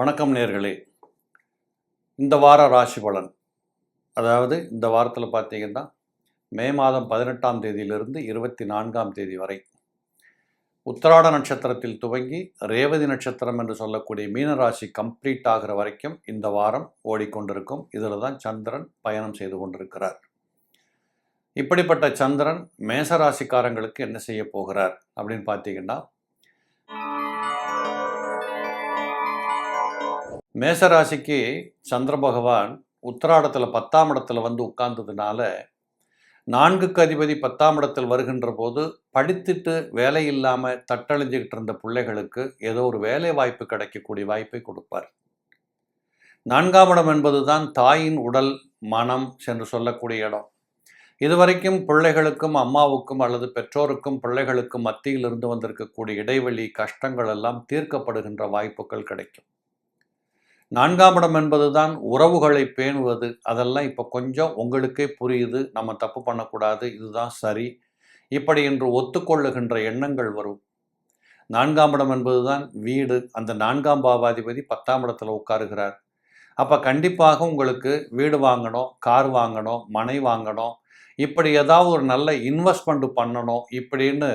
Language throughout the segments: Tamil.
வணக்கம் நேர்களே. இந்த வார ராசி பலன். அதாவது இந்த வாரத்தில் பார்த்தீங்கன்னா மே மாதம் பதினெட்டாம் தேதியிலிருந்து இருபத்தி நான்காம் தேதி வரை உத்தராட நட்சத்திரத்தில் துவங்கி ரேவதி நட்சத்திரம் என்று சொல்லக்கூடிய மீனராசி கம்ப்ளீட் ஆகிற வரைக்கும் இந்த வாரம் ஓடிக்கொண்டிருக்கும். இதில் தான் சந்திரன் பயணம் செய்து கொண்டிருக்கிறார். இப்படிப்பட்ட சந்திரன் மேசராசிக்காரங்களுக்கு என்ன செய்ய போகிறார் அப்படின்னு பார்த்தீங்கன்னா மேசராசிக்கு சந்திர பகவான் உத்திராடத்தில் பத்தாம் இடத்துல வந்து உட்கார்ந்ததுனால நான்குக்கு அதிபதி பத்தாம் இடத்தில் வருகின்ற போது படித்துட்டு வேலை இல்லாமல் தட்டழிஞ்சுக்கிட்டு இருந்த பிள்ளைகளுக்கு ஏதோ ஒரு வேலை வாய்ப்பு கிடைக்கக்கூடிய வாய்ப்பை கொடுப்பார். நான்காம் இடம் என்பதுதான் தாயின் உடல் மனம் சென்று சொல்லக்கூடிய இடம். இதுவரைக்கும் பிள்ளைகளுக்கும் அம்மாவுக்கும் அல்லது பெற்றோருக்கும் பிள்ளைகளுக்கும் மத்தியில் இருந்து வந்திருக்கக்கூடிய இடைவெளி கஷ்டங்கள் எல்லாம் தீர்க்கப்படுகின்ற வாய்ப்புகள் கிடைக்கும். நான்காம் இடம் என்பதுதான் உறவுகளை பேணுவது. அதெல்லாம் இப்போ கொஞ்சம் உங்களுக்கே புரியுது. நம்ம தப்பு பண்ணக்கூடாது. இதுதான் சரி. இப்படி என்று ஒத்துக்கொள்ளுகின்ற எண்ணங்கள் வரும். நான்காம் இடம் என்பதுதான் வீடு. அந்த நான்காம் பாவாதிபதி பத்தாம் இடத்துல உட்காருகிறார். அப்போ கண்டிப்பாக உங்களுக்கு வீடு வாங்கணும் கார் வாங்கணும் மனை வாங்கணும். இப்படி ஏதாவது ஒரு நல்ல இன்வெஸ்ட்மெண்ட் பண்ணணும் இப்படின்னு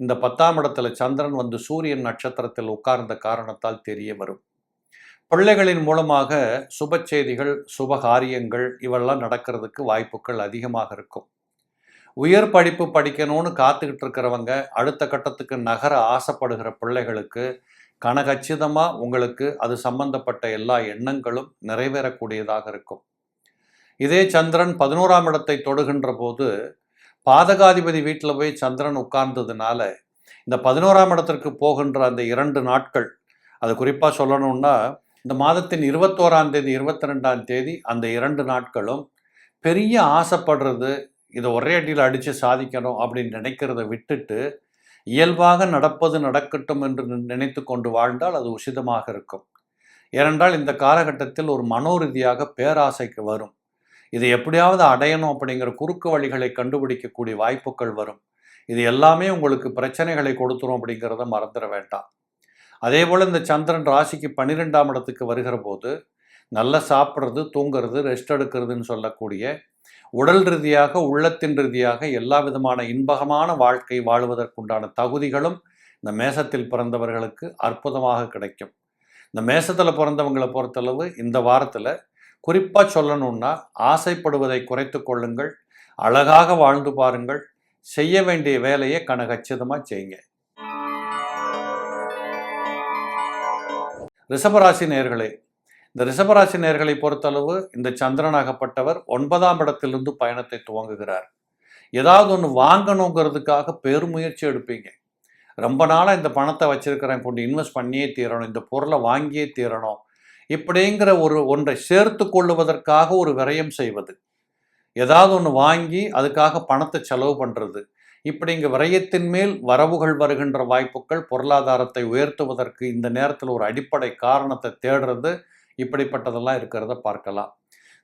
இந்த பத்தாம் இடத்துல சந்திரன் வந்து சூரியன் நட்சத்திரத்தில் உட்கார்ந்த காரணத்தால் தெரிய வரும். பிள்ளைகளின் மூலமாக சுப செய்திகள் சுப காரியங்கள் இவெல்லாம் நடக்கிறதுக்கு வாய்ப்புகள் அதிகமாக இருக்கும். உயர் படிப்பு படிக்கணும்னு காத்துக்கிட்டு இருக்கிறவங்க அடுத்த கட்டத்துக்கு நகர ஆசைப்படுகிற பிள்ளைகளுக்கு கனகச்சிதமாக உங்களுக்கு அது சம்பந்தப்பட்ட எல்லா எண்ணங்களும் நிறைவேறக்கூடியதாக இருக்கும். இதே சந்திரன் பதினோராம் இடத்தை தொடுகின்ற போது பாதகாதிபதி வீட்டில் போய் சந்திரன் உட்கார்ந்ததுனால இந்த பதினோராம் இடத்திற்கு போகின்ற அந்த இரண்டு நாட்கள் அது குறிப்பாக சொல்லணும்னா இந்த மாதத்தின் இருபத்தோராம் தேதி இருபத்தி ரெண்டாம் தேதி அந்த இரண்டு நாட்களும் பெரிய ஆசைப்படுறது இதை ஒரே அடியில் அடித்து சாதிக்கணும் அப்படின்னு நினைக்கிறத விட்டுட்டு இயல்பாக நடப்பது நடக்கட்டும் என்று நினைத்து கொண்டு வாழ்ந்தால் அது உசிதமாக இருக்கும். ஏனென்றால் இந்த காலகட்டத்தில் ஒரு மனோரீதியாக பேராசைக்கு வரும். இதை எப்படியாவது அடையணும் அப்படிங்கிற குறுக்கு வழிகளை கண்டுபிடிக்கக்கூடிய வாய்ப்புகள் வரும். இது எல்லாமே உங்களுக்கு பிரச்சனைகளை கொடுத்துரும் அப்படிங்கிறத மறந்துட வேண்டாம். அதே போல் இந்த சந்திரன் ராசிக்கு பன்னிரெண்டாம் இடத்துக்கு வருகிற போது நல்லா சாப்பிட்றது தூங்குறது ரெஸ்ட் எடுக்கிறதுன்னு சொல்லக்கூடிய உடல் ரீதியாக உள்ளத்தின் ரீதியாக எல்லா விதமான இன்பகமான வாழ்க்கை வாழ்வதற்குண்டான தகுதிகளும் இந்த மேசத்தில் பிறந்தவர்களுக்கு அற்புதமாக கிடைக்கும். இந்த மேசத்தில் பிறந்தவங்களை பொறுத்தளவு இந்த வாரத்தில் குறிப்பாக சொல்லணும்னா ஆசைப்படுவதை குறைத்து கொள்ளுங்கள் அழகாக வாழ்ந்து பாருங்கள் செய்ய வேண்டிய வேலையை கனகச்சிதமாக செய்யுங்க. ரிஷபராசி நேர்களே இந்த ரிஷபராசி நேர்களை பொறுத்தளவு இந்த சந்திரனாகப்பட்டவர் ஒன்பதாம் இடத்திலிருந்து பயணத்தை துவங்குகிறார். ஏதாவது ஒன்று வாங்கணுங்கிறதுக்காக பெருமுயற்சி எடுப்பீங்க. ரொம்ப நாளாக இந்த பணத்தை வச்சிருக்கிறேன் கொண்டு இன்வெஸ்ட் பண்ணியே தீரணும் இந்த பொருளை வாங்கியே தீரணும் இப்படிங்கிற ஒரு ஒன்றை சேர்த்து கொள்ளுவதற்காக ஒரு விரயம் செய்வது. ஏதாவது ஒன்று வாங்கி அதுக்காக பணத்தை செலவு பண்ணுறது இப்படி இங்கே விரயத்தின் மேல் வரவுகள் வருகின்ற வாய்ப்புகள் பொருளாதாரத்தை உயர்த்துவதற்கு இந்த நேரத்தில் ஒரு அடிப்படை காரணத்தை தேடுறது இப்படிப்பட்டதெல்லாம் இருக்கிறத பார்க்கலாம்.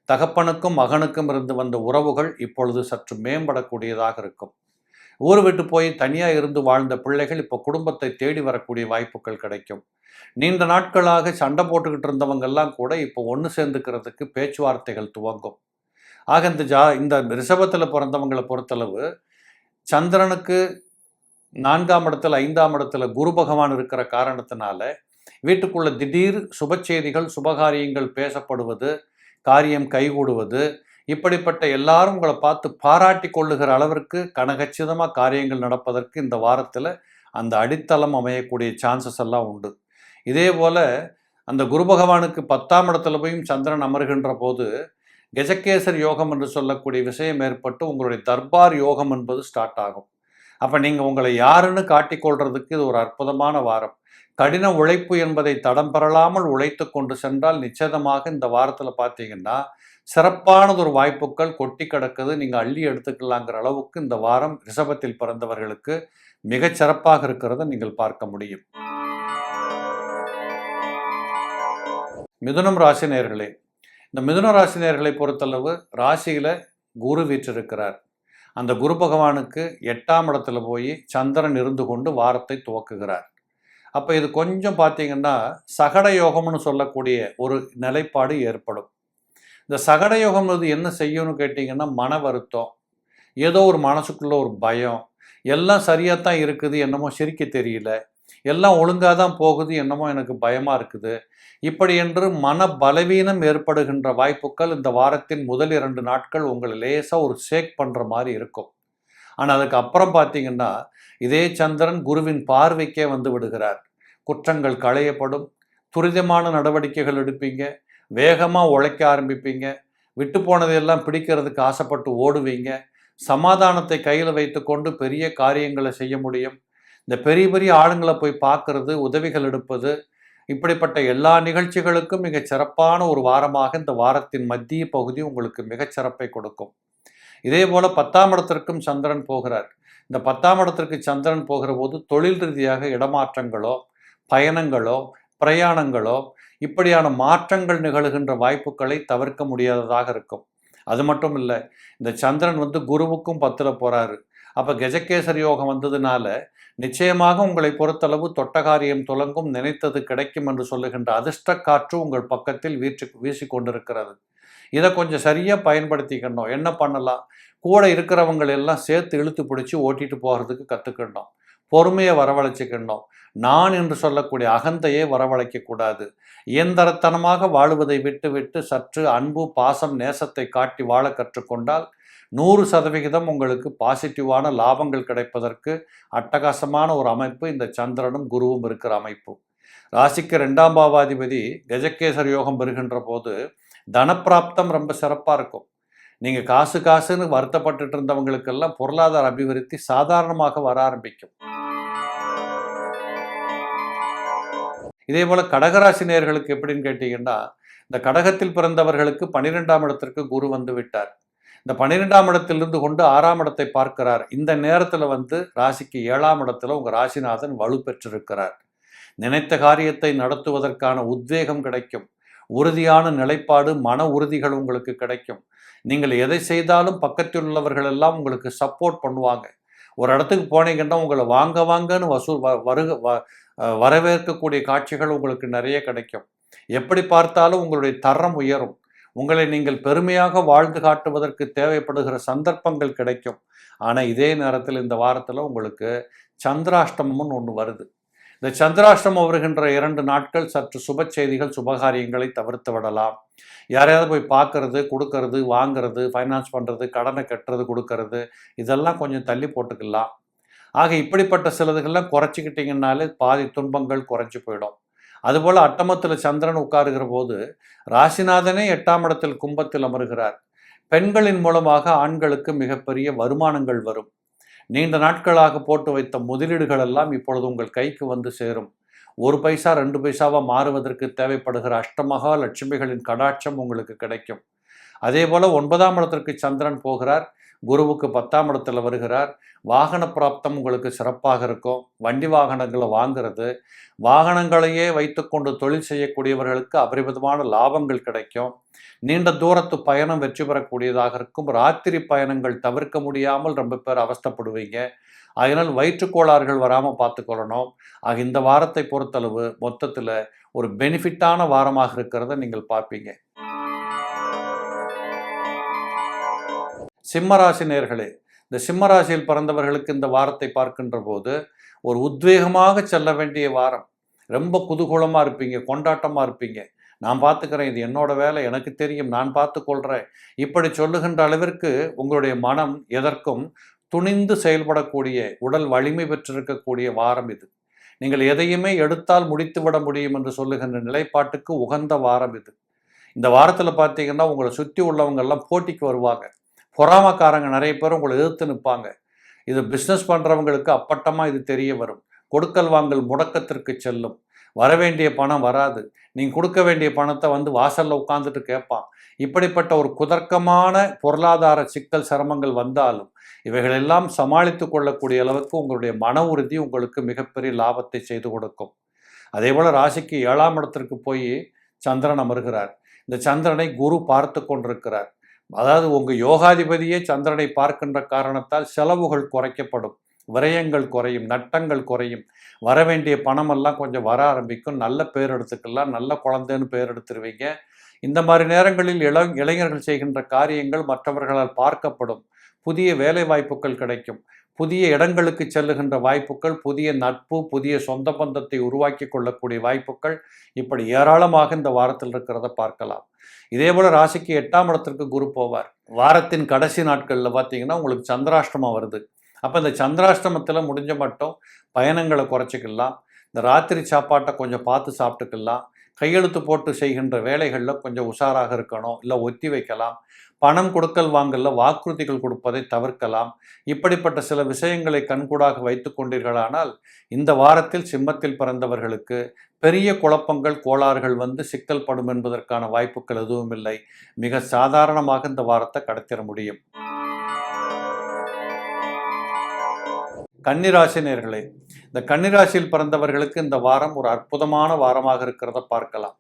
தகப்பனுக்கும் மகனுக்கும் இருந்து வந்த உறவுகள் இப்பொழுது சற்று மேம்படக்கூடியதாக இருக்கும். ஊர் விட்டு போய் தனியாக இருந்து வாழ்ந்த பிள்ளைகள் இப்போ குடும்பத்தை தேடி வரக்கூடிய வாய்ப்புகள் கிடைக்கும். நீண்ட நாட்களாக சண்டை போட்டுக்கிட்டு இருந்தவங்கெல்லாம் கூட இப்போ ஒன்று சேர்ந்துக்கிறதுக்கு பேச்சுவார்த்தைகள் துவங்கும். ஆக இந்த ஜா இந்த ரிஷபத்தில் பிறந்தவங்களை பொறுத்தளவு சந்திரனுக்கு நான்காம் இடத்துல ஐந்தாம் இடத்துல குரு பகவான் இருக்கிற காரணத்தினால வீட்டுக்குள்ள திடீர் சுப செய்திகள் சுபகாரியங்கள் பேசப்படுவது காரியம் கைகூடுவது இப்படிப்பட்ட எல்லாரும் உங்களை பார்த்து பாராட்டி கொள்ளுகிற அளவிற்கு கனகச்சிதமாக காரியங்கள் நடப்பதற்கு இந்த வாரத்தில் அந்த அடித்தளம் அமையக்கூடிய சான்சஸ் எல்லாம் உண்டு. இதே போல் அந்த குரு பகவானுக்கு பத்தாம் இடத்துல போயும் சந்திரன் அமர்கின்ற போது கஜகேசர் யோகம் என்று சொல்லக்கூடிய விஷயம் ஏற்பட்டு உங்களுடைய தர்பார் யோகம் என்பது ஸ்டார்ட் ஆகும். அப்போ நீங்கள் உங்களை யாருன்னு காட்டிக்கொள்றதுக்கு இது ஒரு அற்புதமான வாரம். கடின உழைப்பு என்பதை தடம் பெறலாமல் உழைத்து கொண்டு சென்றால் நிச்சயமாக இந்த வாரத்தில் பார்த்தீங்கன்னா சிறப்பானது ஒரு வாய்ப்புகள் கொட்டி கிடக்குது. நீங்கள் அள்ளி எடுத்துக்கலாங்கிற அளவுக்கு இந்த வாரம் ரிஷபத்தில் பிறந்தவர்களுக்கு மிகச் சிறப்பாக இருக்கிறத நீங்கள் பார்க்க முடியும். மிதுனம் ராசினியர்களே இந்த மிதுன ராசினியர்களை பொறுத்தளவு ராசியில் குரு வீற்றிருக்கிறார். அந்த குரு பகவானுக்கு எட்டாம் இடத்துல போய் சந்திரன் இருந்து கொண்டு வாரத்தை துவக்குகிறார். அப்போ இது கொஞ்சம் பார்த்தீங்கன்னா சகட யோகம்னு சொல்லக்கூடிய ஒரு நிலைப்பாடு ஏற்படும். இந்த சகட யோகம் இது என்ன செய்யும்னு கேட்டிங்கன்னா மன வருத்தம் ஏதோ ஒரு மனசுக்குள்ள ஒரு பயம் எல்லாம் சரியாக தான் இருக்குது என்னமோ சிரிக்க தெரியல எல்லாம் ஒழுங்காக தான் போகுது என்னமோ எனக்கு பயமாக இருக்குது இப்படி என்று மன பலவீனம் ஏற்படுகின்ற வாய்ப்புகள் இந்த வாரத்தின் முதல் இரண்டு நாட்கள் உங்களை லேசாக ஒரு ஷேக் பண்ணுற மாதிரி இருக்கும். ஆனால் அதுக்கு அப்புறம் பார்த்தீங்கன்னா இதே சந்திரன் குருவின் பார்வைக்கே வந்து விடுகிறார். குற்றங்கள் களையப்படும் துரிதமான நடவடிக்கைகள் எடுப்பீங்க வேகமாக உழைக்க ஆரம்பிப்பீங்க விட்டு போனதையெல்லாம் பிடிக்கிறதுக்கு ஆசைப்பட்டு ஓடுவீங்க சமாதானத்தை கையில் வைத்துக்கொண்டு பெரிய காரியங்களை செய்ய முடியும். இந்த பெரிய பெரிய ஆளுங்களை போய் பார்க்கறது உதவிகள் எடுப்பது இப்படிப்பட்ட எல்லா நிகழ்ச்சிகளுக்கும் மிகச் சிறப்பான ஒரு வாரமாக இந்த வாரத்தின் மத்திய பகுதி உங்களுக்கு மிகச் சிறப்பை கொடுக்கும். இதே போல பத்தாம் இடத்திற்கும் சந்திரன் போகிறார். இந்த பத்தாம் இடத்திற்கு சந்திரன் போகிற போது தொழில் ரீதியாக இடமாற்றங்களோ பயணங்களோ பிரயாணங்களோ இப்படியான மாற்றங்கள் நிகழ்கின்ற வாய்ப்புகளை தவிர்க்க முடியாததாக இருக்கும். அது மட்டும் இல்லை இந்த சந்திரன் வந்து குருவுக்கும் பத்தில் போகிறாரு அப்போ கஜகேசரி யோகம் வந்ததுனால நிச்சயமாக உங்களை பொறுத்தளவு தொட்டகாரியம் துலங்கும் நினைத்தது கிடைக்கும் என்று சொல்லுகின்ற அதிர்ஷ்ட காற்று உங்கள் பக்கத்தில் வீச்சு வீசி கொண்டிருக்கிறது இதை கொஞ்சம் சரியாக பயன்படுத்திக்கணும். என்ன பண்ணலாம்? கூட இருக்கிறவங்களை எல்லாம் சேர்த்து இழுத்து பிடிச்சி ஓட்டிட்டு போகிறதுக்கு கற்றுக்கணும் பொறுமையை வரவழைச்சிக்கணும். நான் என்று சொல்லக்கூடிய அகந்தையை வரவழைக்கக்கூடாது இயந்திரத்தனமாக வாழுவதை விட்டு விட்டு சற்று அன்பு பாசம் நேசத்தை காட்டி வாழ கற்றுக்கொண்டால் நூறு சதவிகிதம் உங்களுக்கு பாசிட்டிவான லாபங்கள் கிடைப்பதற்கு அட்டகாசமான ஒரு அமைப்பு இந்த சந்திரனும் குருவும் இருக்கிற அமைப்பு. ராசிக்கு ரெண்டாம் பாவாதிபதி கஜகேசர் யோகம் பெறுகின்ற போது தனப்பிராப்தம் ரொம்ப சிறப்பாக இருக்கும். நீங்கள் காசு காசுன்னு வருத்தப்பட்டுட்டு இருந்தவங்களுக்கெல்லாம் பொருளாதார அபிவிருத்தி சாதாரணமாக வர ஆரம்பிக்கும். இதே போல் கடகராசி நேர்களுக்கு எப்படின்னு கேட்டிங்கன்னா இந்த கடகத்தில் பிறந்தவர்களுக்கு பன்னிரெண்டாம் இடத்திற்கு குரு வந்து விட்டார். இந்த பன்னிரெண்டாம் இடத்திலிருந்து கொண்டு ஆறாம் இடத்தை பார்க்கிறார். இந்த நேரத்தில் வந்து ராசிக்கு ஏழாம் இடத்துல உங்கள் ராசிநாதன் வலு பெற்றிருக்கிறார். நினைத்த காரியத்தை நடத்துவதற்கான உத்வேகம் கிடைக்கும். உறுதியான நிலைப்பாடு மன உறுதிகள் உங்களுக்கு கிடைக்கும். நீங்கள் எதை செய்தாலும் பக்கத்தில் உள்ளவர்கள் எல்லாம் உங்களுக்கு சப்போர்ட் பண்ணுவாங்க. ஒரு இடத்துக்கு போனீங்கன்னா உங்களை வாங்க வாங்கன்னு வசூல் வ வருக வ வரவேற்கக்கூடிய காட்சிகள் உங்களுக்கு நிறைய கிடைக்கும். எப்படி பார்த்தாலும் உங்களுடைய தரம் உயரும். உங்களை நீங்கள் பெருமையாக வாழ்ந்து காட்டுவதற்கு தேவைப்படுகிற சந்தர்ப்பங்கள் கிடைக்கும். ஆனால் இதே நேரத்தில் இந்த வாரத்தில் உங்களுக்கு சந்திராஷ்டமம்னு ஒன்று வருது. இந்த சந்திராஷ்டமம் வருகின்ற இரண்டு நாட்கள் சற்று சுப செய்திகள் சுபகாரியங்களை தவிர்த்து விடலாம். யாரையாவது போய் பார்க்கறது கொடுக்கறது வாங்கிறது ஃபைனான்ஸ் பண்ணுறது கடனை கட்டுறது கொடுக்கறது இதெல்லாம் கொஞ்சம் தள்ளி போட்டுக்கலாம். ஆக இப்படிப்பட்ட சிலதுகள்லாம் குறைச்சிக்கிட்டிங்கனாலே பாதி துன்பங்கள் குறைஞ்சி போயிடும். அதுபோல் அட்டமத்தில் சந்திரன் உட்காருகிற போது ராசிநாதனே எட்டாம் இடத்தில் கும்பத்தில் அமருகிறார். பெண்களின் மூலமாக ஆண்களுக்கு மிகப்பெரிய வருமானங்கள் வரும். நீண்ட நாட்களாக போட்டு வைத்த முதலீடுகள் எல்லாம் இப்பொழுது உங்கள் கைக்கு வந்து சேரும். ஒரு பைசா ரெண்டு பைசாவாக மாறுவதற்கு தேவைப்படுகிற அஷ்டமகா லட்சுமிகளின் கடாட்சம் உங்களுக்கு கிடைக்கும். அதே போல் ஒன்பதாம் இடத்திற்கு சந்திரன் போகிறார். குருவுக்கு பத்தாம் இடத்துல வருகிறார். வாகன பிராப்தம் உங்களுக்கு சிறப்பாக இருக்கும். வண்டி வாகனங்களை வாங்குறது வாகனங்களையே வைத்துக்கொண்டு தொழில் செய்யக்கூடியவர்களுக்கு அபரிமிதமான லாபங்கள் கிடைக்கும். நீண்ட தூரத்து பயணம் வெற்றி பெறக்கூடியதாக இருக்கும். ராத்திரி பயணங்கள் தவிர்க்க முடியாமல் ரொம்ப பேர் அவஸ்தப்படுவீங்க. அதனால் வயிற்றுக்கோளாறுகள் வராமல் பார்த்துக்கொள்ளணும். ஆக இந்த வாரத்தை பொறுத்தளவு மொத்தத்தில் ஒரு பெனிஃபிட்டான வாரமாக இருக்கிறத நீங்கள் பார்ப்பீங்க. சிம்மராசி நேர்களே இந்த சிம்மராசியில் பிறந்தவர்களுக்கு இந்த வாரத்தை பார்க்கின்ற போது ஒரு உத்வேகமாக செல்ல வேண்டிய வாரம். ரொம்ப குதூகூலமாக இருப்பீங்க கொண்டாட்டமாக இருப்பீங்க. நான் பார்த்துக்கிறேன் இது என்னோட வேலை எனக்கு தெரியும் நான் பார்த்துக்கொள்கிறேன் இப்படி சொல்லுகின்ற அளவிற்கு உங்களுடைய மனம் எதற்கும் துணிந்து செயல்படக்கூடிய உடல் வலிமை பெற்றிருக்கக்கூடிய வாரம் இது. நீங்கள் எதையுமே எடுத்தால் முடித்து விட முடியும் என்று சொல்லுகின்ற நிலைப்பாட்டுக்கு உகந்த வாரம் இது. இந்த வாரத்தில் பார்த்தீங்கன்னா உங்களை சுற்றி உள்ளவங்கெல்லாம் போட்டிக்கு வருவாங்க. பொறாமக்காரங்க நிறைய பேர் உங்களை எதிர்த்து நிற்பாங்க. இது பிஸ்னஸ் பண்ணுறவங்களுக்கு அப்பட்டமாக இது தெரிய வரும். கொடுக்கல் வாங்கல் முடக்கத்திற்கு செல்லும். வர வேண்டிய பணம் வராது. நீங்கள் கொடுக்க வேண்டிய பணத்தை வந்து வாசலில் உட்காந்துட்டு கேட்பான். இப்படிப்பட்ட ஒரு குதர்க்கமான பொருளாதார சிக்கல் சிரமங்கள் வந்தாலும் இவைகளெல்லாம் சமாளித்து கொள்ளக்கூடிய அளவுக்கு உங்களுடைய மன உறுதி உங்களுக்கு மிகப்பெரிய லாபத்தை செய்து கொடுக்கும். அதே போல் ராசிக்கு ஏழாம் இடத்திற்கு போய் சந்திரன் அமர்கிறார். இந்த சந்திரனை குரு பார்த்து கொண்டிருக்கிறார். அதாவது உங்கள் யோகாதிபதியே சந்திரனை பார்க்கின்ற காரணத்தால் செலவுகள் குறைக்கப்படும். விரயங்கள் குறையும் நட்டங்கள் குறையும். வர வேண்டிய பணமெல்லாம் கொஞ்சம் வர ஆரம்பிக்கும். நல்ல பேர் எடுத்துக்கலாம் நல்ல குழந்தைன்னு பேர் எடுத்துருவீங்க. இந்த மாதிரி நேரங்களில் இள இளைஞர்கள் செய்கின்ற காரியங்கள் மற்றவர்களால் பார்க்கப்படும். புதிய வேலை வாய்ப்புகள் கிடைக்கும். புதிய இடங்களுக்கு செல்லுகின்ற வாய்ப்புகள் புதிய நட்பு புதிய சொந்த பந்தத்தை உருவாக்கி கொள்ளக்கூடிய வாய்ப்புகள் இப்படி ஏராளமாக இந்த வாரத்தில் இருக்கிறத பார்க்கலாம். இதே போல் ராசிக்கு எட்டாம் இடத்திற்கு குரு போவார். வாரத்தின் கடைசி நாட்களில் பார்த்தீங்கன்னா உங்களுக்கு சந்திராஷ்டமம் வருது. அப்போ இந்த சந்திராஷ்டமத்தில் முடிஞ்ச மட்டும் பயணங்களை குறைச்சிக்கலாம். இந்த ராத்திரி சாப்பாட்டை கொஞ்சம் பார்த்து சாப்பிட்டுக்கலாம். கையெழுத்து போட்டு செய்கின்ற வேலைகளில் கொஞ்சம் உஷாராக இருக்கணும் இல்லை ஒத்தி வைக்கலாம். பணம் கொடுக்கல் வாங்கல வாக்குறுதிகள் கொடுப்பதை தவிர்க்கலாம். இப்படிப்பட்ட சில விஷயங்களை கண்கூடாக வைத்து கொண்டீர்களானால் இந்த வாரத்தில் சிம்மத்தில் பிறந்தவர்களுக்கு பெரிய குழப்பங்கள் கோளாறுகள் வந்து சிக்கல் படும் என்பதற்கான வாய்ப்புகள் எதுவும் இல்லை மிக சாதாரணமாக இந்த வாரத்தை கடத்திட முடியும். கன்னிராசி நேர்களே இந்த கன்னிராசியில் பிறந்தவர்களுக்கு இந்த வாரம் ஒரு அற்புதமான வாரமாக இருக்கிறத பார்க்கலாம்.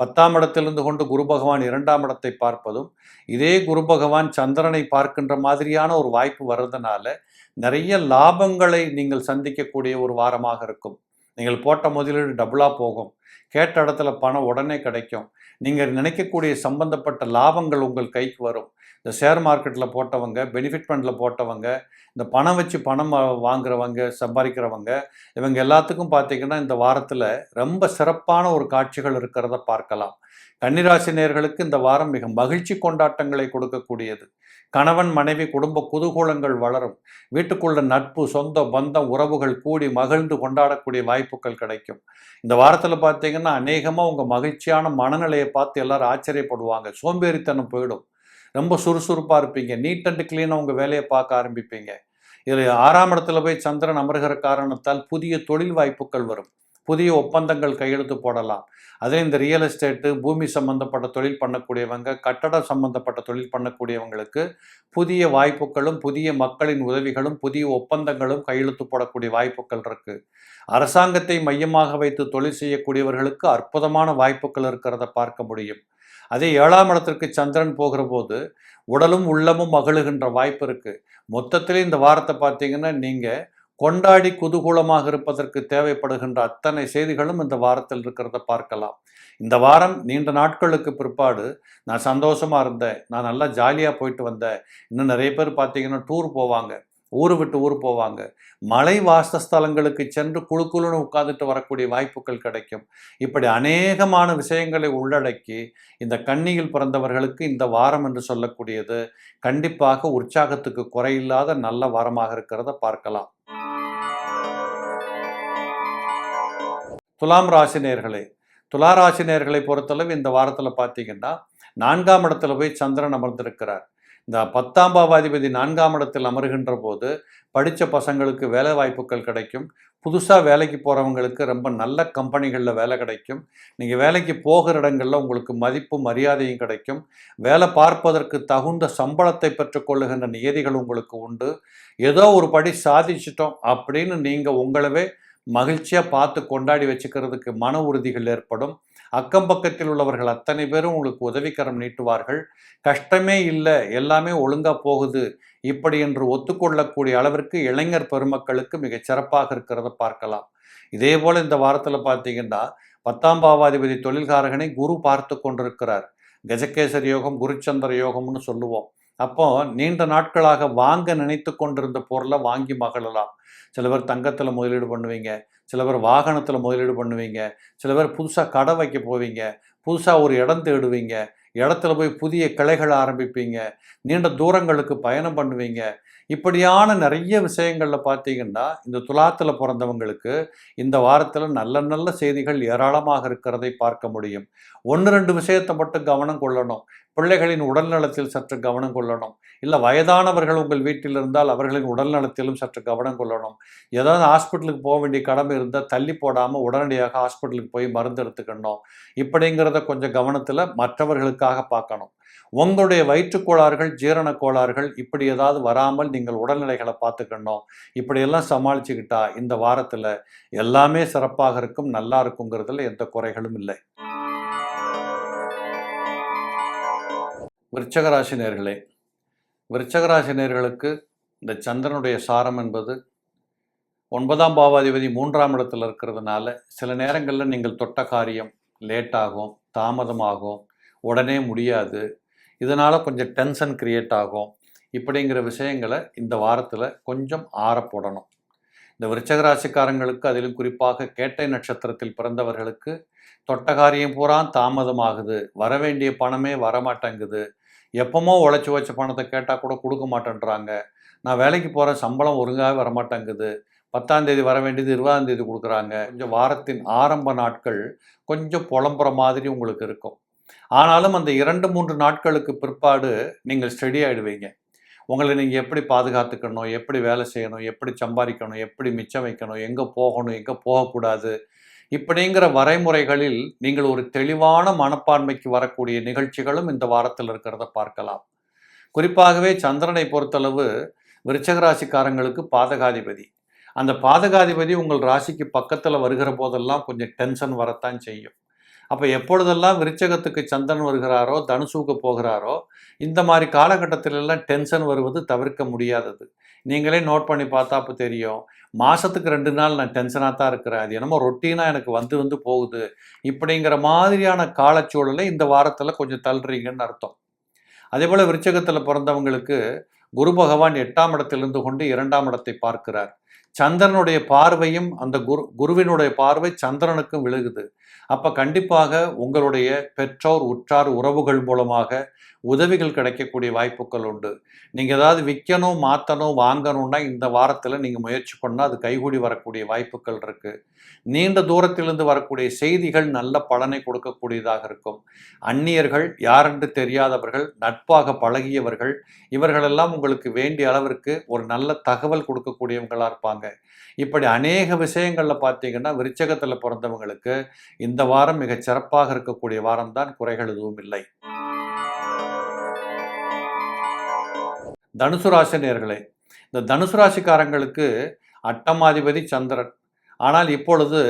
பத்தாம் இடத்திலிருந்து கொண்டு குரு பகவான் இரண்டாம் இடத்தை பார்ப்பதும் இதே குரு பகவான் சந்திரனை பார்க்கின்ற மாதிரியான ஒரு வாய்ப்பு வர்றதுனால நிறைய லாபங்களை நீங்கள் சந்திக்கக்கூடிய ஒரு வாரமாக இருக்கும். நீங்கள் போட்ட முதலீடு டபுளாக போகும். கேட்ட இடத்துல பணம் உடனே கிடைக்கும். நீங்கள் நினைக்கக்கூடிய சம்பந்தப்பட்ட லாபங்கள் உங்கள் கைக்கு வரும். இந்த ஷேர் மார்க்கெட்டில் போட்டவங்க பெனிஃபிட் ஃபண்டில் போட்டவங்க இந்த பணம் வச்சு பணம் வாங்குறவங்க சம்பாதிக்கிறவங்க இவங்க எல்லாத்துக்கும் பார்த்தீங்கன்னா இந்த வாரத்தில் ரொம்ப சிறப்பான ஒரு காட்சிகள் இருக்கிறத பார்க்கலாம். கன்னிராசி நேர்களுக்கு இந்த வாரம் மிக மகிழ்ச்சி கொண்டாட்டங்களை கொடுக்கக்கூடியது. கணவன் மனைவி குடும்ப குதூகூலங்கள் வளரும். வீட்டுக்குள்ள நட்பு சொந்த பந்தம் உறவுகள் கூடி மகிழ்ந்து கொண்டாடக்கூடிய வாய்ப்புகள் கிடைக்கும். இந்த வாரத்தில் பார்த்தீங்கன்னா அநேகமாக உங்கள் மகிழ்ச்சியான மனநிலையை பார்த்து எல்லாரும் ஆச்சரியப்படுவாங்க. சோம்பேறித்தனம் போயிடும். ரொம்ப சுறுசுறுப்பாக இருப்பீங்க. நீட் அண்ட் க்ளீனாக உங்கள் வேலையை பார்க்க ஆரம்பிப்பீங்க. இதில் ஆறாம் இடத்துல போய் சந்திரன் அமர்கிற காரணத்தால் புதிய தொழில் வாய்ப்புகள் வரும். புதிய ஒப்பந்தங்கள் கையெழுத்து போடலாம். அதே இந்த ரியல் எஸ்டேட்டு பூமி சம்பந்தப்பட்ட தொழில் பண்ணக்கூடியவங்க கட்டடம் சம்பந்தப்பட்ட தொழில் பண்ணக்கூடியவங்களுக்கு புதிய வாய்ப்புகளும் புதிய மக்களின் உதவிகளும் புதிய ஒப்பந்தங்களும் கையெழுத்து போடக்கூடிய வாய்ப்புகள் இருக்கு. அரசாங்கத்தை மையமாக வைத்து தொழில் செய்யக்கூடியவர்களுக்கு அற்புதமான வாய்ப்புகள் இருக்கிறத பார்க்க முடியும். அதே ஏழாம் இடத்திற்கு சந்திரன் போகிற போது உடலும் உள்ளமும் மகிழுகின்ற வாய்ப்பு இருக்கு. மொத்தத்திலே இந்த வாரத்தை பார்த்தீங்கன்னா நீங்கள் கொண்டாடி குதூகூலமாக இருப்பதற்கு தேவைப்படுகின்ற அத்தனை செய்திகளும் இந்த வாரத்தில் இருக்கிறத பார்க்கலாம். இந்த வாரம் நீண்ட நாட்களுக்கு பிற்பாடு நான் சந்தோஷமாக இருந்தேன். நான் நல்லா ஜாலியாக போயிட்டு வந்தேன். இன்னும் நிறைய பேர் பார்த்தீங்கன்னா டூர் போவாங்க. ஊர் விட்டு ஊர் போவாங்க. மலை வாசஸ்தலங்களுக்கு சென்று குழுக்குழுன்னு உட்காந்துட்டு வரக்கூடிய வாய்ப்புகள் கிடைக்கும். இப்படி அநேகமான விஷயங்களை உள்ளடக்கி இந்த கண்ணியில் பிறந்தவர்களுக்கு இந்த வாரம் என்று சொல்லக்கூடியது கண்டிப்பாக உற்சாகத்துக்கு குறையில்லாத நல்ல வாரமாக இருக்கிறத பார்க்கலாம். துலாம் ராசினியர்களே துலா ராசினியர்களை பொறுத்தளவு இந்த வாரத்தில் பார்த்தீங்கன்னா நான்காம் இடத்துல போய் சந்திரன் அமர்ந்திருக்கிறார். இந்த பத்தாம் பாவாதிபதி நான்காம் இடத்தில் அமர்கின்ற போது படித்த பசங்களுக்கு வேலை வாய்ப்புகள் கிடைக்கும். புதுசாக வேலைக்கு போகிறவங்களுக்கு ரொம்ப நல்ல கம்பெனிகளில் வேலை கிடைக்கும். நீங்கள் வேலைக்கு போகிற இடங்களில் உங்களுக்கு மதிப்பும் மரியாதையும் கிடைக்கும். வேலை பார்ப்பதற்கு தகுந்த சம்பளத்தை பெற்றுக்கொள்ளுகின்ற நியதிகள் உங்களுக்கு உண்டு. ஏதோ ஒரு படி சாதிச்சிட்டோம் அப்படின்னு நீங்கள் உங்களவே மகிழ்ச்சியாக பார்த்து கொண்டாடி வச்சுக்கிறதுக்கு மன உறுதிகள் ஏற்படும். அக்கம் பக்கத்தில் உள்ளவர்கள் அத்தனை பேரும் உங்களுக்கு உதவிக்கரம் நீட்டுவார்கள். கஷ்டமே இல்லை எல்லாமே ஒழுங்காக போகுது. இப்படி என்று ஒத்துக்கொள்ளக்கூடிய அளவிற்கு இளைஞர் பெருமக்களுக்கு மிகச் சிறப்பாக இருக்கிறத பார்க்கலாம். இதே போல் இந்த வாரத்தில் பார்த்தீங்கன்னா பத்தாம் பாவாதிபதி தொழில்காரகனை குரு பார்த்து கொண்டிருக்கிறார். கஜகேசர் யோகம் குருச்சந்திர யோகம்னு சொல்லுவோம். அப்போ நீண்ட நாட்களாக வாங்க நினைத்து கொண்டிருந்த பொருளை வாங்கி மகளலாம். சில பேர் தங்கத்தில் முதலீடு பண்ணுவீங்க. சில பேர் வாகனத்தில் முதலீடு பண்ணுவீங்க. சில பேர் புதுசாக கடை வைக்க போவீங்க. புதுசாக ஒரு இடம் தேடுவீங்க. இடத்துல போய் புதிய கிளைகள் ஆரம்பிப்பீங்க. நீண்ட தூரங்களுக்கு பயணம் பண்ணுவீங்க. இப்படியான நிறைய விஷயங்களில் பார்த்தீங்கன்னா இந்த துலாத்தில் பிறந்தவங்களுக்கு இந்த வாரத்தில் நல்ல நல்ல செய்திகள் ஏராளமாக இருக்கிறதை பார்க்க முடியும். ஒன்று ரெண்டு விஷயத்தை மட்டும் கவனம் கொள்ளணும். பிள்ளைகளின் உடல்நலத்தில் சற்று கவனம் கொள்ளணும். இல்லை வயதானவர்கள் உங்கள் வீட்டில் இருந்தால் அவர்களின் உடல்நலத்திலும் சற்று கவனம் கொள்ளணும். ஏதாவது ஹாஸ்பிட்டலுக்கு போக வேண்டிய கடமை இருந்தால் தள்ளி போடாமல் உடனடியாக ஹாஸ்பிட்டலுக்கு போய் மருந்து எடுத்துக்கணும். இப்படிங்கிறத கொஞ்சம் கவனத்தில் மற்றவர்களுக்காக பார்க்கணும். உங்களுடைய வயிற்றுக் கோளாறுகள் ஜீரண கோளாறுகள் இப்படி ஏதாவது வராமல் நீங்கள் உடல்நிலைகளை பார்த்துக்கணும். இப்படியெல்லாம் சமாளிச்சுக்கிட்டா இந்த வாரத்தில் எல்லாமே சிறப்பாக இருக்கும் நல்லா இருக்குங்கிறதுல எந்த குறைகளும் இல்லை. விருச்சகராசி நேர்களே விருச்சகராசி நேர்களுக்கு இந்த சந்திரனுடைய சாரம் என்பது ஒன்பதாம் பாவாதிபதி மூன்றாம் இடத்துல இருக்கிறதுனால சில நேரங்களில் நீங்கள் தொட்ட காரியம் லேட்டாகும் தாமதமாகும் உடனே முடியாது இதனால் கொஞ்சம் டென்ஷன் க்ரியேட் ஆகும். இப்படிங்கிற விஷயங்களை இந்த வாரத்தில் கொஞ்சம் ஆறப்போடணும். இந்த விருச்சக ராசிக்காரங்களுக்கு அதிலும் குறிப்பாக கேட்டை நட்சத்திரத்தில் பிறந்தவர்களுக்கு தொட்டகாரியம் பூரா தாமதமாகுது. வர வேண்டிய பணமே வரமாட்டேங்குது. எப்பமோ உழைச்சி வச்ச பணத்தை கேட்டால் கூட கொடுக்க மாட்டேன்றாங்க. நான் வேலைக்கு போகிற சம்பளம் ஒழுங்காக வரமாட்டேங்குது. பத்தாம் தேதி வர வேண்டியது இருபதாம் தேதி கொடுக்குறாங்க. கொஞ்சம் வாரத்தின் ஆரம்ப நாட்கள் கொஞ்சம் புலம்புற மாதிரி உங்களுக்கு இருக்கும். ஆனாலும் அந்த இரண்டு மூன்று நாட்களுக்கு பிற்பாடு நீங்கள் ஸ்டெடி ஆகிடுவீங்க உங்களை நீங்கள் எப்படி பாதுகாத்துக்கணும் எப்படி வேலை செய்யணும் எப்படி சம்பாதிக்கணும் எப்படி மிச்சம் வைக்கணும் எங்கே போகணும் எங்கே போகக்கூடாது இப்படிங்கிற வரைமுறைகளில் நீங்கள் ஒரு தெளிவான மனப்பான்மைக்கு வரக்கூடிய நிகழ்ச்சிகளும் இந்த வாரத்தில் இருக்கிறத பார்க்கலாம். குறிப்பாகவே சந்திரனை பொறுத்தளவு விருச்சகராசிக்காரங்களுக்கு பாதகாதிபதி. அந்த பாதகாதிபதி உங்கள் ராசிக்கு பக்கத்தில் வருகிற போதெல்லாம் கொஞ்சம் டென்ஷன் வரத்தான் செய்யும். அப்போ எப்பொழுதெல்லாம் விருச்சகத்துக்கு சந்திரன் வருகிறாரோ தனுசுக்கு போகிறாரோ இந்த மாதிரி காலகட்டத்திலெல்லாம் டென்ஷன் வருவது தவிர்க்க முடியாதது. நீங்களே நோட் பண்ணி பார்த்தா அப்போ தெரியும். மாதத்துக்கு ரெண்டு நாள் நான் டென்ஷனாக தான் இருக்கிறேன். அது என்னமோ ரொட்டீனாக எனக்கு வந்து வந்து போகுது. இப்படிங்கிற மாதிரியான காலச்சூழலை இந்த வாரத்தில் கொஞ்சம் தள்ளுறீங்கன்னு அர்த்தம். அதே போல் விருச்சகத்தில் பிறந்தவங்களுக்கு குரு பகவான் எட்டாம் இடத்திலிருந்து கொண்டு இரண்டாம் இடத்தை பார்க்கிறார். சந்திரனுடைய பார்வையும் அந்த குரு குருவினுடைய பார்வை சந்திரனுக்கும் விழுகுது. அப்போ கண்டிப்பாக உங்களுடைய பெற்றோர் உற்றார் உறவுகள் மூலமாக உதவிகள் கிடைக்கக்கூடிய வாய்ப்புகள் உண்டு. நீங்கள் ஏதாவது விற்கணும் மாற்றணும் வாங்கணும்னா இந்த வாரத்தில் நீங்கள் முயற்சி பண்ணால் அது கைகூடி வரக்கூடிய வாய்ப்புகள் இருக்குது நீண்ட தூரத்திலிருந்து வரக்கூடிய செய்திகள் நல்ல பலனை கொடுக்கக்கூடியதாக இருக்கும். அந்நியர்கள் யாரென்று தெரியாதவர்கள் நட்பாக பழகியவர்கள் இவர்களெல்லாம் உங்களுக்கு வேண்டிய அளவிற்கு ஒரு நல்ல தகவல் கொடுக்கக்கூடியவங்களாக இருப்பாங்க. இப்படி அநேக விஷயங்களில் பார்த்தீங்கன்னா விருச்சகத்தில் பிறந்தவங்களுக்கு இந்த வாரம் மிகச் சிறப்பாக இருக்கக்கூடிய வாரம் தான் குறைகள் எதுவும் இல்லை. தனுசு ராசி நேர்களே இந்த தனுசு ராசிக்காரங்களுக்கு அட்டமாதிபதி சந்திரன். ஆனால் இப்பொழுது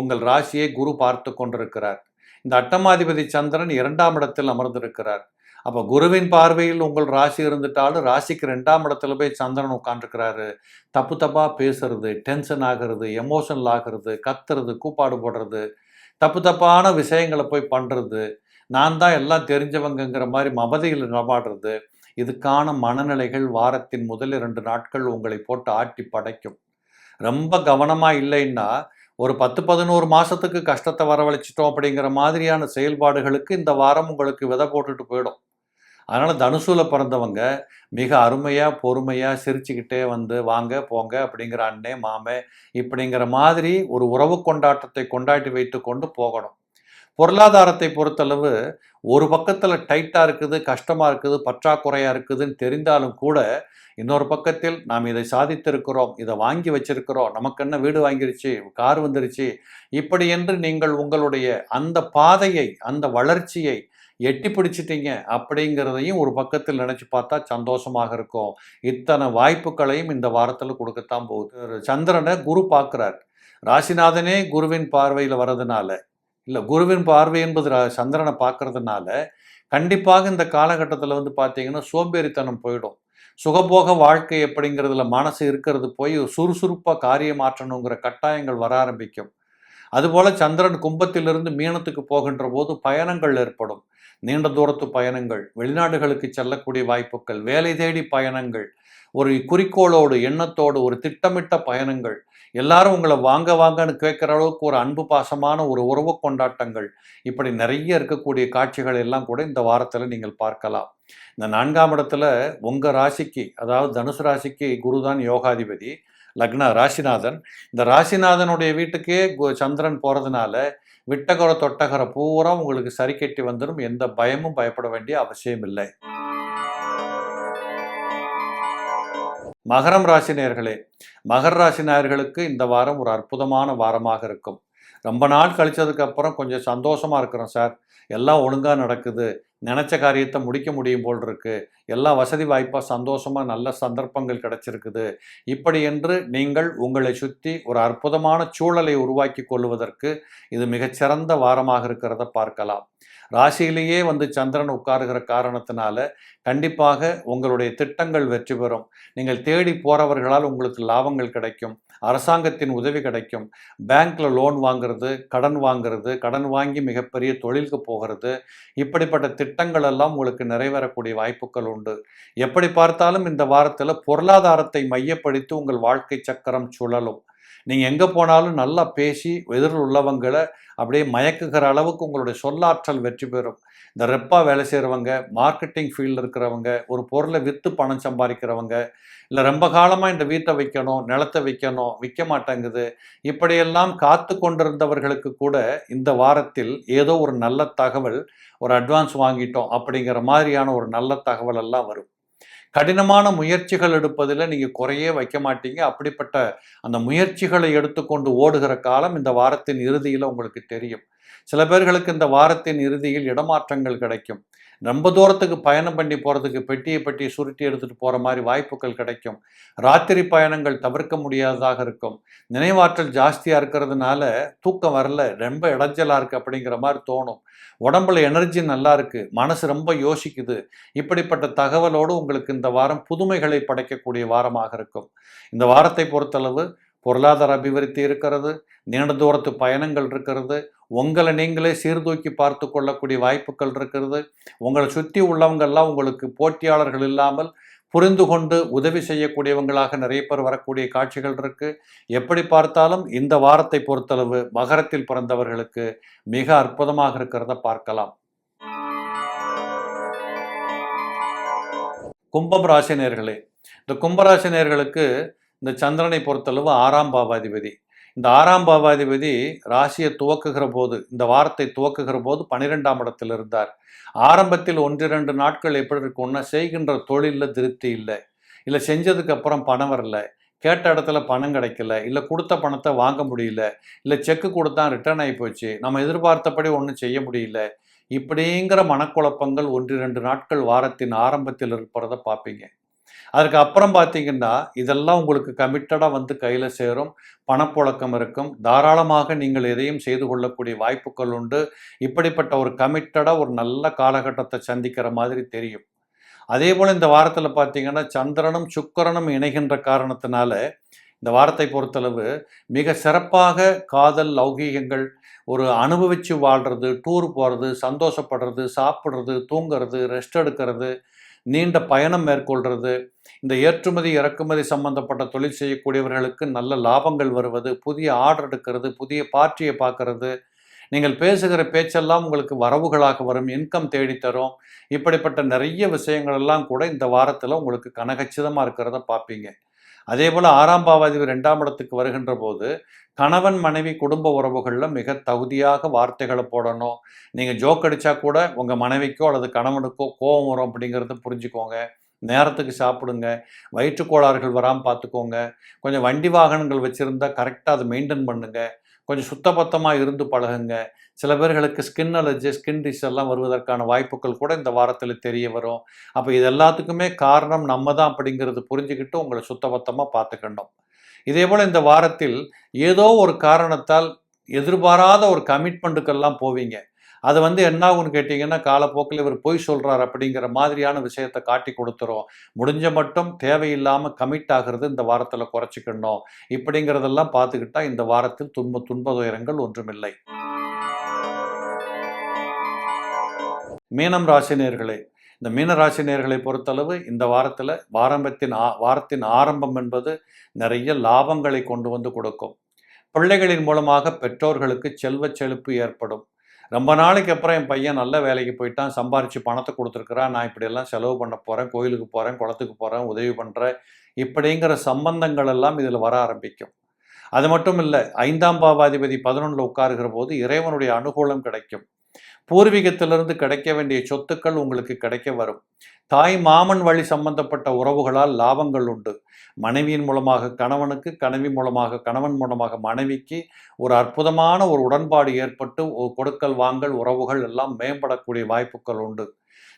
உங்கள் ராசியை குரு பார்த்து கொண்டிருக்கிறார். இந்த அட்டமாதிபதி சந்திரன் இரண்டாம் இடத்தில் அமர்ந்திருக்கிறார். அப்போ குருவின் பார்வையில் உங்கள் ராசி இருந்துட்டாலும் ராசிக்கு ரெண்டாம் இடத்துல போய் சந்திரன் உட்காந்துருக்கிறாரு தப்பு தப்பாக பேசுறது டென்ஷன் ஆகிறது எமோஷனல் ஆகிறது கத்துறது கூப்பாடு போடுறது தப்பு தப்பான விஷயங்களை போய் பண்ணுறது நான் தான் எல்லாம் தெரிஞ்சவங்கங்கிற மாதிரி மமதையில் நபாடுறது இதுக்கான மனநிலைகள் வாரத்தின் முதல் இரண்டு நாட்கள் உங்களை போட்டு ஆட்டி படைக்கும். ரொம்ப கவனமாக இல்லைன்னா ஒரு பத்து பதினோரு மாதத்துக்கு கஷ்டத்தை வரவழைச்சிட்டோம் அப்படிங்கிற மாதிரியான செயல்பாடுகளுக்கு இந்த வாரம் உங்களுக்கு விதை போட்டுட்டு போயிடும். அதனால் தனுசூல பிறந்தவங்க மிக அருமையாக பொறுமையாக சிரிச்சுக்கிட்டே வந்து வாங்க போங்க அப்படிங்கிற அண்ணே மாமே இப்படிங்கிற மாதிரி ஒரு உறவு கொண்டாட்டத்தை கொண்டாட்டி வைத்து கொண்டு போகணும். பொருளாதாரத்தை பொறுத்தளவு ஒரு பக்கத்தில் டைட்டாக இருக்குது கஷ்டமாக இருக்குது பற்றாக்குறையாக இருக்குதுன்னு தெரிந்தாலும் கூட இன்னொரு பக்கத்தில் நாம் இதை சாதித்திருக்கிறோம் இதை வாங்கி வச்சிருக்கிறோம் நமக்கு என்ன வீடு வாங்கிருச்சு கார் வந்துருச்சு இப்படி என்று நீங்கள் உங்களுடைய அந்த பாதையை அந்த வளர்ச்சியை எட்டி பிடிச்சிட்டீங்க அப்படிங்கிறதையும் ஒரு பக்கத்தில் நினச்சி பார்த்தா சந்தோஷமாக இருக்கும். இத்தனை வாய்ப்புகளையும் இந்த வாரத்தில் கொடுக்கத்தான் போகுது. சந்திரனை குரு பார்க்குறார். ராசிநாதனே குருவின் பார்வையில் வர்றதுனால இல்லை குருவின் பார்வை என்பது சந்திரனை பார்க்கறதுனால கண்டிப்பாக இந்த காலகட்டத்தில் வந்து பார்த்தீங்கன்னா சோம்பேறித்தனம் போயிடும். சுகபோக வாழ்க்கை எப்படிங்கிறதுல மனசு இருக்கிறது போய் சுறுசுறுப்பாக காரியம் மாற்றணுங்கிற கட்டாயங்கள் வர ஆரம்பிக்கும். அதுபோல் சந்திரன் கும்பத்திலிருந்து மீனத்துக்கு போகின்ற போது பயணங்கள் ஏற்படும். நீண்ட தூரத்து பயணங்கள் வெளிநாடுகளுக்கு செல்லக்கூடிய வாய்ப்புகள் வேலை தேடி பயணங்கள் ஒரு குறிக்கோளோடு எண்ணத்தோடு ஒரு திட்டமிட்ட பயணங்கள் எல்லாரும் உங்களை வாங்க வாங்கன்னு கேட்குற அளவுக்கு ஒரு அன்பு பாசமான ஒரு உறவு கொண்டாட்டங்கள். இப்படி நிறைய இருக்கக்கூடிய காட்சிகள் எல்லாம் கூட இந்த வாரத்தில் நீங்கள் பார்க்கலாம். இந்த நான்காம் இடத்துல உங்கள் ராசிக்கு அதாவது தனுசு ராசிக்கு குருதான் யோகாதிபதி லக்னா ராசிநாதன். இந்த ராசிநாதனுடைய வீட்டுக்கே சந்திரன் போகிறதுனால விட்டகர தொட்டகர பூரா உங்களுக்கு சரி கட்டி வந்துடும் எந்த பயமும் பயப்பட வேண்டிய அவசியம் இல்லை மகரம் ராசி நேர்களே மகர ராசி நேர்களுக்கு இந்த வாரம் ஒரு அற்புதமான வாரமாக இருக்கும். ரொம்ப நாள் கழிச்சதுக்கு அப்புறம் கொஞ்சம் சந்தோஷமா இருக்கிறோம் சார். எல்லாம் ஒழுங்காக நடக்குது. நினச்ச காரியத்தை முடிக்க முடியும் போல் இருக்கு. எல்லா வசதி வாய்ப்பாக சந்தோஷமாக நல்ல சந்தர்ப்பங்கள் கிடைச்சிருக்குது. இப்படி என்று நீங்கள் உங்களை சுற்றி ஒரு அற்புதமான சூழலை உருவாக்கி கொள்வதற்கு இது மிகச்சிறந்த வாரமாக இருக்கிறத பார்க்கலாம். ராசியிலேயே வந்து சந்திரன் உட்காருகிற காரணத்தினால கண்டிப்பாக உங்களுடைய திட்டங்கள் வெற்றி பெறும். நீங்கள் தேடி போறவர்களால் உங்களுக்கு லாபங்கள் கிடைக்கும். அரசாங்கத்தின் உதவி கிடைக்கும். பேங்க்ல லோன் வாங்குறது கடன் வாங்குறது கடன் வாங்கி மிகப்பெரிய தொழிலுக்கு போகிறது. இப்படிப்பட்ட திட்டங்கள் எல்லாம் உங்களுக்கு நிறைவேறக்கூடிய வாய்ப்புகள் உண்டு. எப்படி பார்த்தாலும் இந்த வாரத்தில் பொருளாதாரத்தை மையப்படுத்தி உங்கள் வாழ்க்கை சக்கரம் சுழலும். நீங்கள் எங்கே போனாலும் நல்லா பேசி எதிரில் உள்ளவங்களை அப்படியே மயக்குகிற அளவுக்கு உங்களுடைய சொல்லாற்றல் வெற்றி பெறும். இந்த ரெப்பாக வேலை செய்கிறவங்க மார்க்கெட்டிங் ஃபீல்டில் இருக்கிறவங்க ஒரு பொருளை விற்று பணம் சம்பாதிக்கிறவங்க இல்லை ரொம்ப காலமாக இந்த வீட்டை வைக்கணும் நிலத்தை விற்கணும் விற்க மாட்டேங்குது. இப்படியெல்லாம் காத்து கொண்டிருந்தவர்களுக்கு கூட இந்த வாரத்தில் ஏதோ ஒரு நல்ல தகவல் ஒரு அட்வான்ஸ் வாங்கிட்டோம் அப்படிங்கிற மாதிரியான ஒரு நல்ல தகவல் எல்லாம் வரும். கடினமான முயற்சிகள் எடுப்பதில் நீங்கள் குறையே வைக்க மாட்டீங்க. அப்படிப்பட்ட அந்த முயற்சிகளை எடுத்துக்கொண்டு ஓடுகிற காலம் இந்த வாரத்தின் இறுதியில் உங்களுக்கு தெரியும். சில பேர்களுக்கு இந்த வாரத்தின் இறுதியில் இடமாற்றங்கள் கிடைக்கும். ரொம்ப தூரத்துக்கு பயணம் பண்ணி போகிறதுக்கு பெட்டியை பெட்டி சுருட்டி எடுத்துகிட்டு போகிற மாதிரி வாய்ப்புகள் கிடைக்கும். ராத்திரி பயணங்கள் தவிர்க்க முடியாததாக இருக்கும். நினைவாற்றல் ஜாஸ்தியாக இருக்கிறதுனால தூக்கம் வரல ரொம்ப இடைஞ்சலாக இருக்குது அப்படிங்கிற மாதிரி தோணும். உடம்புல எனர்ஜி நல்லா இருக்குது மனசு ரொம்ப யோசிக்குது. இப்படிப்பட்ட தகவலோடு உங்களுக்கு இந்த வாரம் புதுமைகளை படைக்கக்கூடிய வாரமாக இருக்கும். இந்த வாரத்தை பொறுத்தளவு பொருளாதார அபிவிருத்தி இருக்கிறது நீண்ட தூரத்து பயணங்கள் இருக்கிறது உங்களை நீங்களே சீர்தூக்கி பார்த்து கொள்ளக்கூடிய வாய்ப்புகள் இருக்கிறது. உங்களை சுற்றி உள்ளவங்கள்லாம் உங்களுக்கு போட்டியாளர்கள் இல்லாமல் புரிந்து கொண்டு உதவி செய்யக்கூடியவங்களாக நிறைய பேர் வரக்கூடிய காட்சிகள் இருக்குது எப்படி பார்த்தாலும் இந்த வாரத்தை பொறுத்தளவு மகரத்தில் பிறந்தவர்களுக்கு மிக அற்புதமாக இருக்கிறத பார்க்கலாம். கும்பம் ராசினியர்களே இந்த கும்பராசினியர்களுக்கு இந்த சந்திரனை பொறுத்தளவு ஆறாம் பாவாதிபதி. இந்த ஆறாம் பாவாதிபதி ராசியை துவக்குகிற போது இந்த வாரத்தை துவக்குகிற போது பன்னிரெண்டாம் இடத்தில் இருந்தார். ஆரம்பத்தில் ஒன்றிரண்டு நாட்கள் எப்படி இருக்கும்னா செய்கின்ற தொழிலில் திருப்தி இல்லை. இல்லை செஞ்சதுக்கு அப்புறம் பணம் வரல. கேட்ட இடத்துல பணம் கிடைக்கல. இல்லை கொடுத்த பணத்தை வாங்க முடியல. இல்லை செக்கு கொடுத்தா ரிட்டர்ன் ஆகி போச்சு. நம்ம எதிர்பார்த்தபடி ஒன்றும் செய்ய முடியல. இப்படிங்கிற மனக்குழப்பங்கள் ஒன்று ரெண்டு நாட்கள் வாரத்தின் ஆரம்பத்தில் இருக்கிறத பார்ப்பீங்க. அதற்கு அப்புறம் பார்த்தீங்கன்னா இதெல்லாம் உங்களுக்கு கமிட்டடாக வந்து கையில் சேரும். பணப்புழக்கம் இருக்கும். தாராளமாக நீங்கள் எதையும் செய்து கொள்ளக்கூடிய வாய்ப்புகள் உண்டு. இப்படிப்பட்ட ஒரு கமிட்டடாக ஒரு நல்ல காலகட்டத்தை சந்திக்கிற மாதிரி தெரியும். அதே போல் இந்த வாரத்தில் பார்த்தீங்கன்னா சந்திரனும் சுக்கரனும் இணைகின்ற காரணத்தினால இந்த வாரத்தை பொறுத்தளவு மிக சிறப்பாக காதல் லௌகீகங்கள் ஒரு அனுபவித்து வாழ்கிறது டூர் போகிறது சந்தோஷப்படுறது சாப்பிட்றது தூங்குறது ரெஸ்ட் எடுக்கிறது நீண்ட பயணம் மேற்கொள்கிறது இந்த ஏற்றுமதி இறக்குமதி சம்பந்தப்பட்ட தொழில் செய்யக்கூடியவர்களுக்கு நல்ல லாபங்கள் வருவது புதிய ஆர்டர் எடுக்கிறது புதிய பார்ட்டியை பார்க்கறது. நீங்கள் பேசுகிற பேச்செல்லாம் உங்களுக்கு வரவுகளாக வரும் இன்கம் தேடித்தரும் இப்படிப்பட்ட நிறைய விஷயங்கள் எல்லாம் கூட இந்த வாரத்தில் உங்களுக்கு கனகச்சிதமாக இருக்கிறத பார்ப்பீங்க. அதே போல் ஆறாம் பாவாதிபதி ரெண்டாம் இடத்துக்கு வருகின்ற போது கணவன் மனைவி குடும்ப உறவுகளில் மிக தகுதியாக வார்த்தைகளை போடணும். நீங்கள் ஜோக் அடித்தா கூட உங்கள் மனைவிக்கோ அல்லது கணவனுக்கோ கோபம் வரும் அப்படிங்கிறத புரிஞ்சுக்கோங்க. நேரத்துக்கு சாப்பிடுங்க. வயிற்று கோளாறுகள் வராமல் பார்த்துக்கோங்க. கொஞ்சம் வண்டி வாகனங்கள் வச்சுருந்தா கரெக்டாக அதை மெயின்டைன் பண்ணுங்கள் கொஞ்சம் சுத்தபத்தமாக இருந்து பழகுங்க. சில பேர்களுக்கு ஸ்கின் அலர்ஜி ஸ்கின் டிஸ் எல்லாம் வருவதற்கான வாய்ப்புகள் கூட இந்த வாரத்தில் தெரிய வரும். அப்போ இது எல்லாத்துக்குமே காரணம் நம்ம தான் அப்படிங்கிறது புரிஞ்சுக்கிட்டு உங்களை சுத்தபத்தமாக பார்த்துக்கணும். இதே போல் இந்த வாரத்தில் ஏதோ ஒரு காரணத்தால் எதிர்பாராத ஒரு கமிட்மெண்ட்டுக்கெல்லாம் போவீங்க. அது வந்து என்ன ஆகும்னு கேட்டிங்கன்னா காலப்போக்கில் இவர் பொய் சொல்கிறார் அப்படிங்கிற மாதிரியான விஷயத்தை காட்டி கொடுத்துரும். முடிஞ்ச மட்டும் தேவையில்லாமல் கமிட் ஆகிறது இந்த வாரத்தில் குறைச்சிக்கணும். இப்படிங்கிறதெல்லாம் பார்த்துக்கிட்டா இந்த வாரத்தில் துன்ப துன்பதுயரங்கள் ஒன்றுமில்லை. மீனம் ராசினியர்களே இந்த மீன ராசினியர்களை பொறுத்தளவு இந்த வாரத்தில் வாரம்பத்தின் ஆ வாரத்தின் ஆரம்பம் என்பது நிறைய லாபங்களை கொண்டு வந்து கொடுக்கும். பிள்ளைகளின் மூலமாக பெற்றோர்களுக்கு செல்வ செழிப்பு ஏற்படும். ரொம்ப நாளைக்கு அப்புறம் என் பையன் நல்ல வேலைக்கு போயிட்டான் சம்பாரித்து பணத்தை கொடுத்துருக்குறான் நான் இப்படியெல்லாம் செலவு பண்ண போகிறேன் கோயிலுக்கு போகிறேன் குளத்துக்கு போகிறேன் உதவி பண்ணுறேன் இப்படிங்கிற சம்பந்தங்கள் எல்லாம் இதில் வர ஆரம்பிக்கும். அது மட்டும் இல்லை ஐந்தாம் பாவாதிபதி பதினொன்றில் உட்காருகிற போது இறைவனுடைய அனுகூலம் கிடைக்கும். பூர்வீகத்திலிருந்து கிடைக்க வேண்டிய சொத்துக்கள் உங்களுக்கு கிடைக்க வரும். தாய் மாமன் வழி சம்பந்தப்பட்ட உறவுகளால் லாபங்கள் உண்டு. மனைவியின் மூலமாக கணவனுக்கு கணவி மூலமாக கணவன் மூலமாக மனைவிக்கு ஒரு அற்புதமான ஒரு உடன்பாடு ஏற்பட்டு கொடுக்கல் வாங்கல் உறவுகள் எல்லாம் மேம்படக்கூடிய வாய்ப்புகள் உண்டு.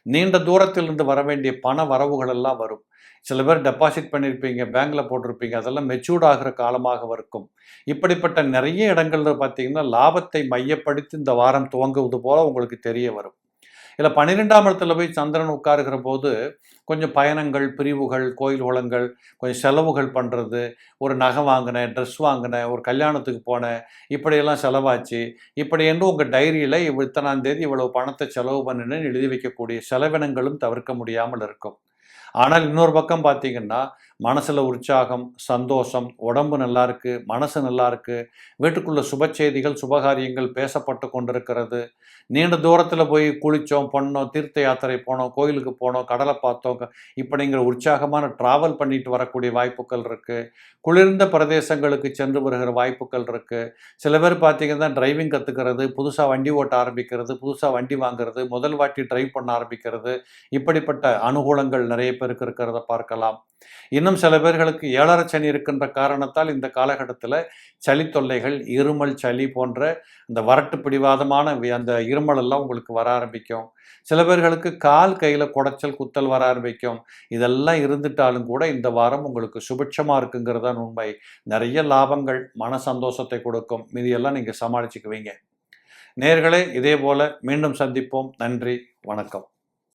நீண்ட தூரத்திலிருந்து வர வேண்டிய பண வரவுகள் எல்லாம் வரும். சில பேர் டெபாசிட் பண்ணியிருப்பீங்க பேங்கில் போட்டிருப்பீங்க அதெல்லாம் மெச்சூர்ட் ஆகிற காலமாக இருக்கும். இப்படிப்பட்ட நிறைய இடங்கள்ல பார்த்தீங்கன்னா லாபத்தை மையப்படுத்தி இந்த வாரம் துவங்குவது போல உங்களுக்கு தெரிய வரும். இல்லை பன்னிரெண்டாம் இடத்துல போய் சந்திரன் உட்காருகிற போது கொஞ்சம் பயணங்கள் பிரிவுகள் கோயில் குளங்கள் கொஞ்சம் செலவுகள் பண்ணுறது ஒரு நகை வாங்கினேன் ட்ரெஸ் வாங்கினேன் ஒரு கல்யாணத்துக்கு போனேன் இப்படியெல்லாம் செலவாச்சு. இப்படி என்று உங்கள் டைரியில் இவ் இத்தனாம் தேதி இவ்வளவு பணத்தை செலவு பண்ணினேன்னு எழுதி வைக்கக்கூடிய செலவினங்களும் தவிர்க்க முடியாமல் இருக்கும். ஆனால் இன்னொரு பக்கம் பார்த்தீங்கன்னா மனசில் உற்சாகம் சந்தோஷம் உடம்பு நல்லா இருக்குது மனசு நல்லா இருக்குது வீட்டுக்குள்ள சுப செய்திகள் சுபகாரியங்கள் பேசப்பட்டு கொண்டிருக்கிறது. நீண்ட தூரத்தில் போய் குளித்தோம் பண்ணோம் தீர்த்த யாத்திரை போனோம் கோயிலுக்கு போனோம் கடலை பார்த்தோம் இப்போ இப்படிங்கிற உற்சாகமான ட்ராவல் பண்ணிட்டு வரக்கூடிய வாய்ப்புகள் இருக்குது குளிர்ந்த பிரதேசங்களுக்கு சென்று வருகிற வாய்ப்புகள் இருக்குது சில பேர் பார்த்தீங்கன்னா டிரைவிங் கற்றுக்கிறது புதுசாக வண்டி ஓட்ட ஆரம்பிக்கிறது புதுசாக வண்டி வாங்குறது முதல் வாட்டி டிரைவ் பண்ண ஆரம்பிக்கிறது இப்படிப்பட்ட அனுகூலங்கள் நிறைய பேருக்கு இருக்கிறத பார்க்கலாம். இன்னும் சில பேர்களுக்கு ஏழரை சனி இருக்கின்ற காரணத்தால் இந்த காலகட்டத்தில் சளி தொல்லைகள் இருமல் சளி போன்ற இந்த வரட்டு பிடிவாதமான அந்த இருமல் எல்லாம் உங்களுக்கு வர ஆரம்பிக்கும். சில பேர்களுக்கு கால் கையில் குடைச்சல் குத்தல் வர ஆரம்பிக்கும். இதெல்லாம் இருந்துட்டாலும் கூட இந்த வாரம் உங்களுக்கு சுபிட்சமாக இருக்குங்கிறது தான் உண்மை. நிறைய லாபங்கள் மன சந்தோஷத்தை கொடுக்கும். மீதியெல்லாம் நீங்கள் சமாளிச்சுக்குவீங்க. நேர்களே இதே போல மீண்டும் சந்திப்போம். நன்றி வணக்கம்.